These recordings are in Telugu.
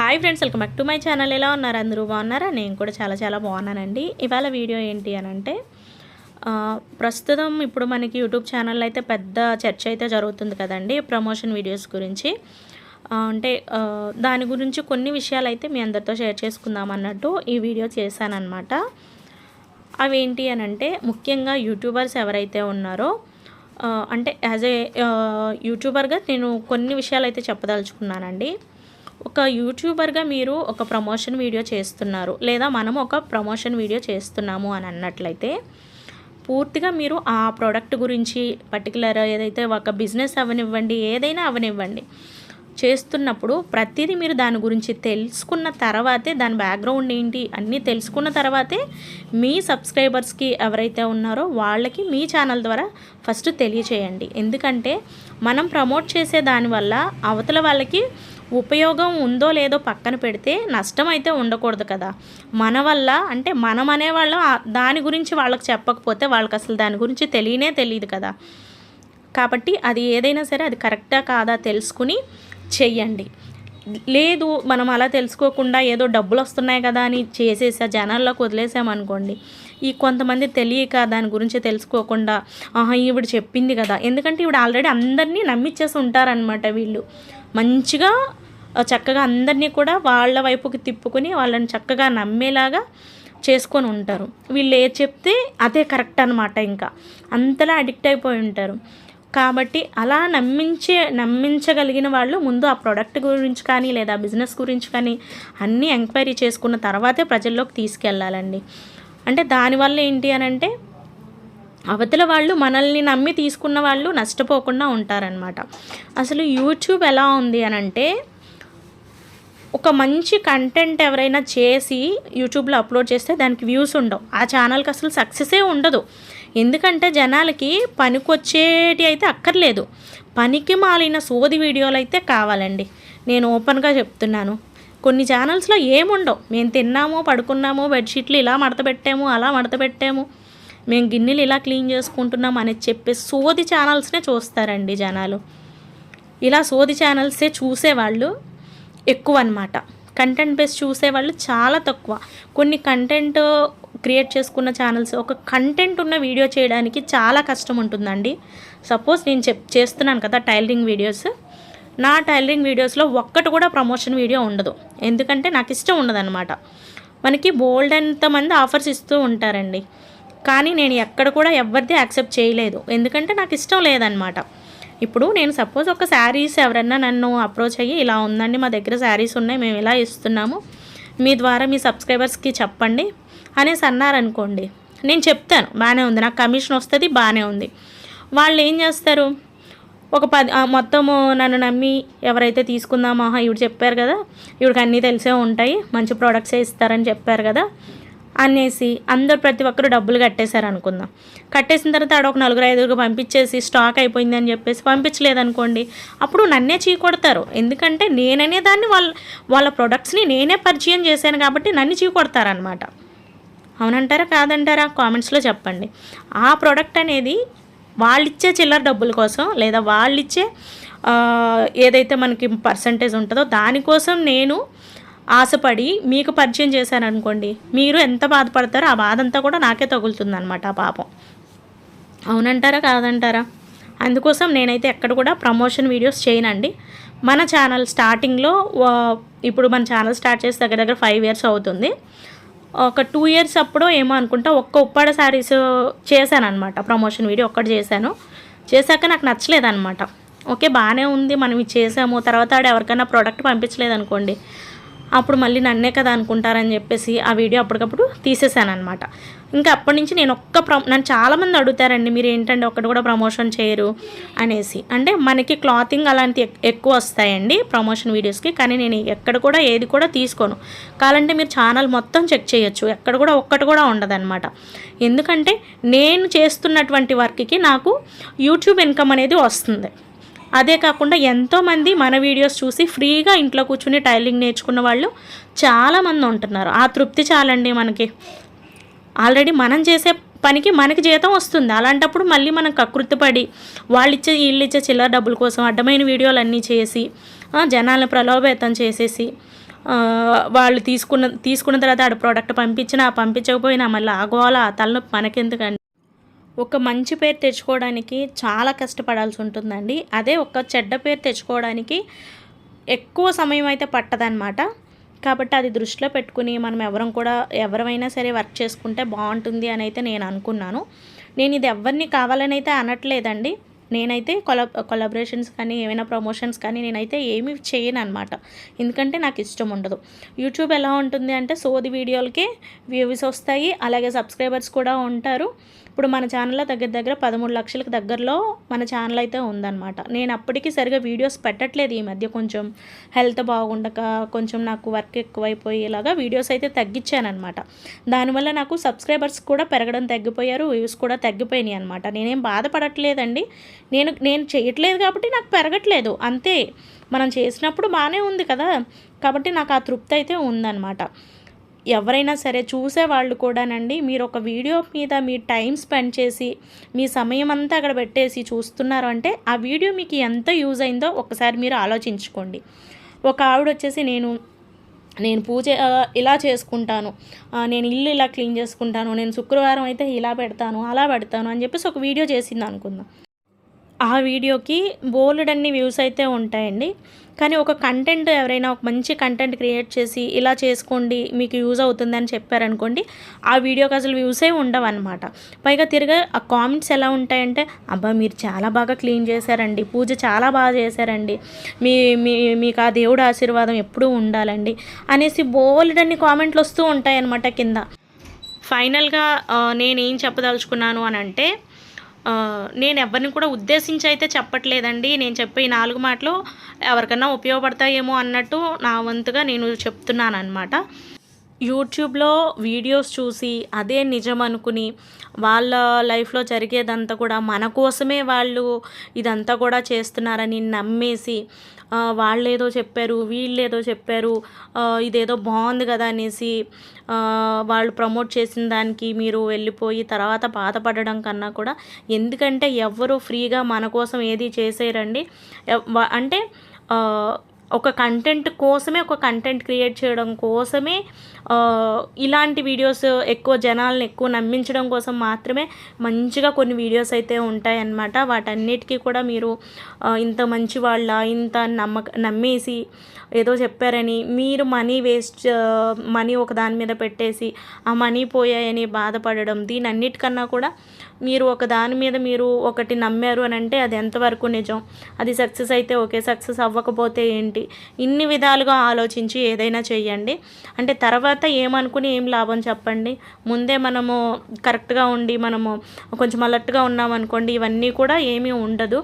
Hi friends welcome back to my channel. ఎలా ఉన్నారు? అందరూ బాగున్నారా? నేను కూడా చాలా చాలా బాగున్నానండి. ఇవాళ వీడియో ఏంటి అని అంటే ప్రస్తుతం ఇప్పుడు మనకి యూట్యూబ్ ఛానల్ అయితే పెద్ద చర్చ అయితే జరుగుతుంది కదండి ప్రమోషన్ వీడియోస్ గురించి. అంటే దాని గురించి కొన్ని విషయాలు అయితే మీ అందరితో షేర్ చేసుకుందాం అన్నట్టు ఈ వీడియో చేశానమాట అవి ఏంటి అని అంటే ముఖ్యంగా యూట్యూబర్స్ ఎవరైతే ఉన్నారో అంటే యాజ్ ఏ యూట్యూబర్గా నేను కొన్ని విషయాలు అయితే చెప్పదలుచుకున్నానండి. ఒక యూట్యూబర్గా మీరు ఒక ప్రమోషన్ వీడియో చేస్తున్నారు లేదా మనం ఒక ప్రమోషన్ వీడియో చేస్తున్నాము అని అన్నట్లయితే పూర్తిగా మీరు ఆ ప్రోడక్ట్ గురించి పర్టికులర్ ఏదైతే ఒక బిజినెస్ అవనివ్వండి ఏదైనా అవనివ్వండి. చేస్తున్నప్పుడు ప్రతిదీ మీరు దాని గురించి తెలుసుకున్న తర్వాతే దాని బ్యాక్గ్రౌండ్ ఏంటి అన్నీ తెలుసుకున్న తర్వాతే మీ సబ్స్క్రైబర్స్కి ఎవరైతే ఉన్నారో వాళ్ళకి మీ ఛానల్ ద్వారా ఫస్ట్ తెలియచేయండి. ఎందుకంటే మనం ప్రమోట్ చేసే దానివల్ల అవతల వాళ్ళకి ఉపయోగం ఉందో లేదో పక్కన పెడితే నష్టం అయితే ఉండకూడదు కదా. మన వల్ల అంటే మనం అనేవాళ్ళం దాని గురించి వాళ్ళకి చెప్పకపోతే వాళ్ళకి అసలు దాని గురించి తెలియనే తెలియదు కదా. కాబట్టి అది ఏదైనా సరే అది కరెక్టా కాదా తెలుసుకుని చెయ్యండి. లేదు మనం అలా తెలుసుకోకుండా ఏదో డబ్బులు వస్తున్నాయి కదా అని చేసేసా జనాల్లోకి వదిలేసామనుకోండి ఈ కొంతమంది తెలియక దాని గురించి తెలుసుకోకుండా ఆహా ఈవిడ చెప్పింది కదా. ఎందుకంటే ఈవిడ ఆల్రెడీ అందరినీ నమ్మిచ్చేసి ఉంటారనమాట వీళ్ళు. మంచిగా చక్కగా అందరినీ కూడా వాళ్ళ వైపుకి తిప్పుకొని వాళ్ళని చక్కగా నమ్మేలాగా చేసుకొని ఉంటారు. వీళ్ళు ఏ చెప్తే అదే కరెక్ట్ అనమాట ఇంకా. అంతలా అడిక్ట్ అయిపోయి ఉంటారు. కాబట్టి అలా నమ్మించే నమ్మించగలిగిన వాళ్ళు ముందు ఆ ప్రోడక్ట్ గురించి కానీ లేదా బిజినెస్ గురించి కానీ అన్నీ ఎంక్వైరీ చేసుకున్న తర్వాతే ప్రజల్లోకి తీసుకెళ్ళాలండి అంటే దానివల్ల ఏంటి అని అంటే అవతల వాళ్ళు మనల్ని నమ్మి తీసుకున్న వాళ్ళు నష్టపోకుండా ఉంటారనమాట అసలు యూట్యూబ్ ఎలా ఉంది అని అంటే ఒక మంచి కంటెంట్ ఎవరైనా చేసి యూట్యూబ్లో అప్లోడ్ చేస్తే దానికి వ్యూస్ ఉండవు. ఆ ఛానల్కి అసలు సక్సెసే ఉండదు. ఎందుకంటే జనాలకి పనికొచ్చేటి అయితే అక్కర్లేదు. పనికి మాలిన సోది వీడియోలు అయితే కావాలండి. నేను ఓపెన్గా చెప్తున్నాను. కొన్ని ఛానల్స్లో ఏముండవు. మేము తిన్నాము పడుకున్నాము బెడ్షీట్లు ఇలా మడతపెట్టాము అలా మడతపెట్టాము మేము గిన్నెలు ఇలా క్లీన్ చేసుకుంటున్నాం అనేది చెప్పే సోది ఛానల్స్నే చూస్తారండి జనాలు. ఇలా సోది ఛానల్సే చూసేవాళ్ళు ఎక్కువ అనమాట కంటెంట్ బేస్ చూసేవాళ్ళు చాలా తక్కువ. కొన్ని కంటెంట్ క్రియేట్ చేసుకున్న ఛానల్స్ ఒక కంటెంట్ ఉన్న వీడియో చేయడానికి చాలా కష్టం ఉంటుందండి. సపోజ్ నేను చెప్ చేస్తున్నాను కదా టైలరింగ్ వీడియోస్ నా టైలరింగ్ వీడియోస్లో ఒక్కటి కూడా ప్రమోషన్ వీడియో ఉండదు. ఎందుకంటే నాకు ఇష్టం ఉండదన్నమాట. మనకి బోల్డ్ ఎంతమంది ఆఫర్స్ ఇస్తూ ఉంటారండి. కానీ నేను ఎక్కడ కూడా ఎవరిది యాక్సెప్ట్ చేయలేదు. ఎందుకంటే నాకు ఇష్టం లేదనమాట ఇప్పుడు నేను సపోజ్ ఒక శారీస్ ఎవరన్నా నన్ను అప్రోచ్ అయ్యి ఇలా ఉందండి మా దగ్గర శారీస్ ఉన్నాయి మేము ఇలా ఇస్తున్నాము. మీ ద్వారా మీ సబ్స్క్రైబర్స్కి చెప్పండి. అనేసి అన్నారనుకోండి నేను చెప్తాను బాగానే ఉంది నాకు కమిషన్ వస్తుంది బాగానే ఉంది. వాళ్ళు ఏం చేస్తారు? ఒక పది మొత్తము నన్ను నమ్మి ఎవరైతే తీసుకుందామో ఇవి చెప్పారు కదా ఇవిడికి అన్నీ తెలిసే ఉంటాయి మంచి ప్రోడక్ట్సే ఇస్తారని చెప్పారు కదా అనేసి అందరు ప్రతి ఒక్కరు డబ్బులు కట్టేశారు అనుకుందాం. కట్టేసిన తర్వాత ఆడ ఒక నలుగురు ఐదుగురు పంపించేసి స్టాక్ అయిపోయింది అని చెప్పేసి పంపించలేదనుకోండి అప్పుడు నన్నే చీకొడతారు ఎందుకంటే నేననే దాన్ని వాళ్ళ వాళ్ళ ప్రొడక్ట్స్ని నేనే పరిచయం చేశాను కాబట్టి నన్ను చీకొడతారనమాట అవునంటారా కాదంటారా? కామెంట్స్లో చెప్పండి. ఆ ప్రోడక్ట్ అనేది వాళ్ళిచ్చే చిల్లర డబ్బుల కోసం లేదా వాళ్ళిచ్చే ఏదైతే మనకి పర్సంటేజ్ ఉంటుందో దానికోసం నేను ఆశపడి మీకు పరిచయం చేశాననుకోండి మీరు ఎంత బాధపడతారో ఆ బాధ అంతా కూడా నాకే తగులుతుంది అనమాట ఆ పాపం. అవునంటారా కాదంటారా? అందుకోసం నేనైతే ఎక్కడ కూడా ప్రమోషన్ వీడియోస్ చేయనండి. మన ఛానల్ స్టార్టింగ్లో ఇప్పుడు మన ఛానల్ స్టార్ట్ చేసి దగ్గర దగ్గర ఫైవ్ ఇయర్స్ అవుతుంది. ఒక టూ ఇయర్స్ అప్పుడు ఏమో అనుకుంటా ఒక్క ఉప్పాడ శారీస్ చేశాను అనమాట ప్రమోషన్ వీడియో ఒక్కటి చేశాను. చేశాక నాకు నచ్చలేదన్నమాట. ఓకే బాగానే ఉంది మనం ఇది చేసాము. తర్వాత ఆడ ఎవరికైనా ప్రోడక్ట్ పంపించలేదు అనుకోండి అప్పుడు మళ్ళీ నన్నే కదా అనుకుంటారని చెప్పేసి ఆ వీడియో అప్పటికప్పుడు తీసేసాను అనమాట ఇంకా అప్పటి నుంచి నేను ఒక్క ప్ర నన్ను చాలామంది అడుగుతారండి మీరు ఏంటంటే ఒక్కటి కూడా ప్రమోషన్ చేయరు? అనేసి. అంటే మనకి క్లాతింగ్ అలాంటి ఎక్- ఎక్కువ వస్తాయండి ప్రమోషన్ వీడియోస్కి కానీ నేను ఎక్కడ కూడా ఏది కూడా తీసుకోను. కావాలంటే మీరు ఛానల్ మొత్తం చెక్ చేయొచ్చు ఎక్కడ కూడా ఒక్కటి కూడా ఉండదన్నమాట. ఎందుకంటే నేను చేస్తున్నటువంటి వర్క్కి నాకు యూట్యూబ్ ఇన్కమ్ అనేది వస్తుంది. అదే కాకుండా ఎంతోమంది మన వీడియోస్ చూసి ఫ్రీగా ఇంట్లో కూర్చుని టైలింగ్ నేర్చుకున్న వాళ్ళు చాలామంది ఉంటున్నారు. ఆ తృప్తి చాలండి మనకి. ఆల్రెడీ మనం చేసే పనికి మనకి జీతం వస్తుంది. అలాంటప్పుడు మళ్ళీ మనం కకృతిపడి వాళ్ళు ఇచ్చే వీళ్ళు ఇచ్చే చిల్లర డబ్బుల కోసం అడ్డమైన వీడియోలు అన్నీ చేసి జనాలను ప్రలోభేతం చేసేసి వాళ్ళు తీసుకున్న తీసుకున్న తర్వాత ఆడ ప్రోడక్ట్ పంపించినా పంపించకపోయినా మళ్ళీ ఆగోవాలా ఆ తలనొప్పి మనకెందుకండి? ఒక మంచి పేరు తెచ్చుకోవడానికి చాలా కష్టపడాల్సి ఉంటుందండి. అదే ఒక చెడ్డ పేరు తెచ్చుకోవడానికి ఎక్కువ సమయం అయితే పట్టదనమాట కాబట్టి అది దృష్టిలో పెట్టుకుని మనం ఎవరం కూడా ఎవరైనా సరే వర్క్ చేసుకుంటే బాగుంటుంది అని అయితే నేను అనుకున్నాను. నేను ఇది ఎవరిని కావాలని అయితే అనట్లేదండి. నేనైతే కొలా కొలాబరేషన్స్ కానీ ఏమైనా ప్రమోషన్స్ కానీ నేనైతే ఏమి చేయను అనమాట ఎందుకంటే నాకు ఇష్టం ఉండదు. యూట్యూబ్ ఎలా ఉంటుంది అంటే సోది వీడియోలకి వ్యూస్ వస్తాయి. అలాగే సబ్స్క్రైబర్స్ కూడా ఉంటారు. ఇప్పుడు మన ఛానల్లో దగ్గర దగ్గర పదమూడు లక్షలకు దగ్గరలో మన ఛానల్ అయితే ఉందన్నమాట. నేను అప్పటికి సరిగా వీడియోస్ పెట్టట్లేదు ఈ మధ్య కొంచెం. హెల్త్ బాగుండక కొంచెం నాకు వర్క్ ఎక్కువైపోయేలాగా వీడియోస్ అయితే తగ్గించానమాట దానివల్ల నాకు సబ్స్క్రైబర్స్ కూడా పెరగడం తగ్గిపోయారు వ్యూస్ కూడా తగ్గిపోయినాయి అనమాట నేనేం బాధపడట్లేదండి. నేను నేను చేయట్లేదు కాబట్టి నాకు పెరగట్లేదు. అంతే. మనం చేసినప్పుడు బాగానే ఉంది కదా. కాబట్టి నాకు ఆ తృప్తి అయితే ఉందన్నమాట. ఎవరైనా సరే చూసే వాళ్ళు కూడానండి. మీరు ఒక వీడియో మీద మీ టైం స్పెండ్ చేసి మీ సమయం అంతా అక్కడ పెట్టేసి చూస్తున్నారు అంటే ఆ వీడియో మీకు ఎంత యూజ్ అయిందో ఒకసారి మీరు ఆలోచించుకోండి. ఒక ఆవిడ వచ్చేసి నేను నేను పూజ ఇలా చేసుకుంటాను. నేను ఇల్లు ఇలా క్లీన్ చేసుకుంటాను. నేను శుక్రవారం అయితే ఇలా పెడతాను అలా పెడతాను అని చెప్పేసి ఒక వీడియో చేసింది అనుకుందాం. ఆ వీడియోకి బోలెడన్ని వ్యూస్ అయితే ఉంటాయండి. కానీ ఒక కంటెంట్ ఎవరైనా ఒక మంచి కంటెంట్ క్రియేట్ చేసి ఇలా చేసుకోండి మీకు యూజ్ అవుతుందని చెప్పారనుకోండి ఆ వీడియోకి అసలు వ్యూసే ఉండవన్నమాట. పైగా తిరిగా ఆ కామెంట్స్ ఎలా ఉంటాయంటే అబ్బా మీరు చాలా బాగా క్లీన్ చేశారండి పూజ చాలా బాగా చేశారండి మీ మీ మీకు ఆ దేవుడు ఆశీర్వాదం ఎప్పుడూ ఉండాలండి అనేసి బోలెడన్ని కామెంట్లు వస్తూ ఉంటాయన్నమాట కింద. ఫైనల్గా నేనేం చెప్పదలుచుకున్నాను అని అంటే నేను ఎవరిని కూడా ఉద్దేశించి అయితే చెప్పట్లేదండి. నేను చెప్పే ఈ నాలుగు మాటలు ఎవరికన్నా ఉపయోగపడతాయేమో అన్నట్టు నా వంతుగా నేను చెప్తున్నాను అనమాట యూట్యూబ్లో వీడియోస్ చూసి అదే నిజం అనుకుని వాళ్ళ లైఫ్లో జరిగేదంతా కూడా మన కోసమే వాళ్ళు ఇదంతా కూడా చేస్తున్నారని నమ్మేసి వాళ్ళేదో చెప్పారు వీళ్ళేదో చెప్పారు ఇదేదో బాగుంది కదా అనేసి వాళ్ళు ప్రమోట్ చేసిన దానికి మీరు వెళ్ళిపోయి తర్వాత బాధపడడం కన్నా కూడా ఎందుకంటే ఎవరు ఫ్రీగా మన కోసం ఏది చేసేయరండి? ఎవ్- అంటే ఒక కంటెంట్ కోసమే ఒక కంటెంట్ క్రియేట్ చేయడం కోసమే ఇలాంటి వీడియోస్ ఎక్కువ జనాలను ఎక్కువ నమ్మించడం కోసం మాత్రమే మంచిగా కొన్ని వీడియోస్ అయితే ఉంటాయన్నమాట. వాటన్నిటికీ కూడా మీరు ఇంత మంచి వాళ్ళ ఇంత నమ్మక నమ్మేసి ఏదో చెప్పారని మీరు మనీ వేస్ట్ మనీ ఒక దాని మీద పెట్టేసి ఆ మనీ పోయాయని బాధపడడం దీని అన్నిటికన్నా కూడా మీరు ఒక దాని మీద మీరు ఒకటి నమ్మారు అని అంటే అది ఎంతవరకు నిజం? అది సక్సెస్ అయితే ఓకే సక్సెస్ అవ్వకపోతే ఏంటి? ఇన్ని విధాలుగా ఆలోచించి ఏదైనా చేయండి అంటే తర్వాత ఏమనుకుని ఏం లాభం చెప్పండి? ముందే మనము కరెక్ట్గా ఉండి మనము కొంచెం అలర్ట్గా ఉన్నామనుకోండి ఇవన్నీ కూడా ఏమీ ఉండదు.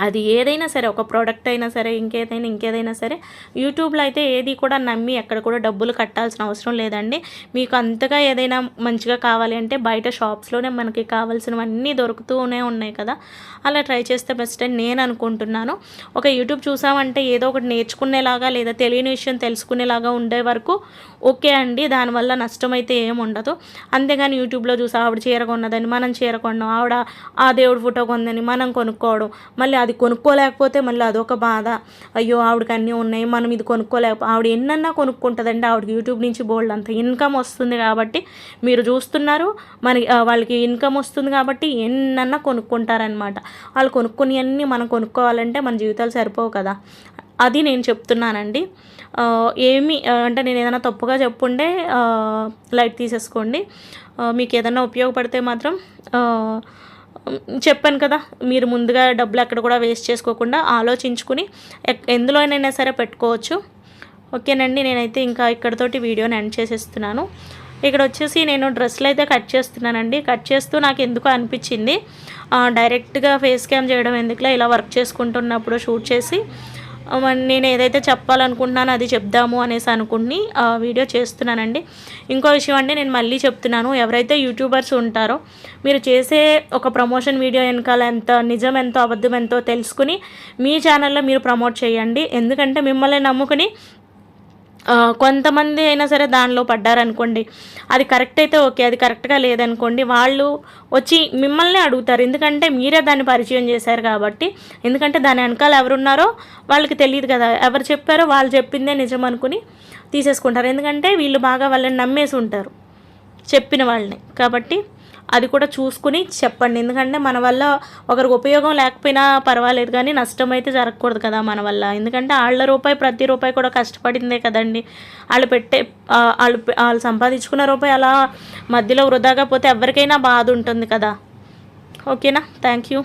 అది ఏదైనా సరే ఒక ప్రోడక్ట్ అయినా సరే ఇంకేదైనా ఇంకేదైనా సరే యూట్యూబ్లో అయితే ఏది కూడా నమ్మి ఎక్కడ కూడా డబ్బులు కట్టాల్సిన అవసరం లేదండి. మీకు అంతగా ఏదైనా మంచిగా కావాలి అంటే బయట షాప్స్లోనే మనకి కావాల్సినవన్నీ దొరుకుతూనే ఉన్నాయి కదా. అలా ట్రై చేస్తే బెస్ట్ అని నేను అనుకుంటున్నాను. ఒక యూట్యూబ్ చూసామంటే ఏదో ఒకటి నేర్చుకునేలాగా లేదా తెలియని విషయం తెలుసుకునేలాగా ఉండే వరకు ఓకే అండి. దానివల్ల నష్టం అయితే ఏం ఉండదు. అంతేగాని యూట్యూబ్లో చూసి ఆవిడ చీర కొన్నదని మనం చీర కొన్నాం ఆవిడ ఆ దేవుడి ఫోటో కొందని మనం కొనుక్కోవడం మళ్ళీ అది కొనుక్కోలేకపోతే మళ్ళీ అదొక బాధ. అయ్యో ఆవిడకి అన్నీ ఉన్నాయి మనం ఇది కొనుక్కోలేక ఆవిడ ఎన్నన్నా కొనుక్కుంటుందండి. ఆవిడకి యూట్యూబ్ నుంచి బోల్డ్ అంత ఇన్కమ్ వస్తుంది కాబట్టి మీరు చూస్తున్నారు మనకి వాళ్ళకి ఇన్కమ్ వస్తుంది కాబట్టి ఎన్నన్నా కొనుక్కుంటారనమాట వాళ్ళు కొనుక్కుని అన్నీ మనం కొనుక్కోవాలంటే మన జీవితాలు సరిపోవు కదా. అది నేను చెప్తున్నానండి. ఏమి అంటే నేను ఏదైనా తప్పుగా చెప్పుండే లైట్ తీసేసుకోండి. మీకు ఏదైనా ఉపయోగపడితే మాత్రం చెప్పాను కదా మీరు ముందుగా డబ్బులు ఎక్కడ కూడా వేస్ట్ చేసుకోకుండా ఆలోచించుకుని ఎక్- ఎందులోనైనా సరే పెట్టుకోవచ్చు. ఓకేనండి నేనైతే ఇంకా ఇక్కడతోటి వీడియోని ఎండ్ చేసేస్తున్నాను. ఇక్కడ వచ్చేసి నేను డ్రెస్సులు అయితే కట్ చేస్తున్నానండి. కట్ చేస్తూ నాకు ఎందుకో అనిపించింది. డైరెక్ట్గా ఫేస్ క్యామ్ చేయడం ఎందుకులే ఇలా వర్క్ చేసుకుంటున్నప్పుడు షూట్ చేసి నేను ఏదైతే చెప్పాలనుకుంటున్నానో అది చెప్దాము అనేసి అనుకుని ఆ వీడియో చేస్తున్నానండి. ఇంకో విషయం అంటే నేను మళ్ళీ చెప్తున్నాను. ఎవరైతే యూట్యూబర్స్ ఉంటారో మీరు చేసే ఒక ప్రమోషన్ వీడియో వెనకాల ఎంత నిజం ఎంతో అబద్ధం ఎంతో తెలుసుకుని మీ ఛానల్లో మీరు ప్రమోట్ చేయండి. ఎందుకంటే మిమ్మల్ని నమ్ముకుని కొంతమంది అయినా సరే దానిలో పడ్డారనుకోండి అది కరెక్ట్ అయితే ఓకే అది కరెక్ట్గా లేదనుకోండి వాళ్ళు వచ్చి మిమ్మల్ని అడుగుతారు. ఎందుకంటే మీరే దాన్ని పరిచయం చేశారు కాబట్టి ఎందుకంటే దాని వెనకాల ఎవరున్నారో వాళ్ళకి తెలియదు కదా. ఎవరు చెప్పారో వాళ్ళు చెప్పిందే నిజం అనుకుని తీసేసుకుంటారు. ఎందుకంటే వీళ్ళు బాగా వాళ్ళని నమ్మేసి ఉంటారు చెప్పిన వాళ్ళని. కాబట్టి అది కూడా చూసుకుని చెప్పండి. ఎందుకంటే మన వల్ల ఒకరికి ఉపయోగం లేకపోయినా పర్వాలేదు కానీ నష్టం అయితే జరగకూడదు కదా మన వల్ల. ఎందుకంటే వాళ్ళ రూపాయి ప్రతి రూపాయి కూడా కష్టపడిందే కదండి. వాళ్ళు పెట్టే వాళ్ళు వాళ్ళు సంపాదించుకున్న రూపాయి అలా మధ్యలో వృధాగా పోతే ఎవరికైనా బాధ ఉంటుంది కదా. ఓకేనా? Thank you.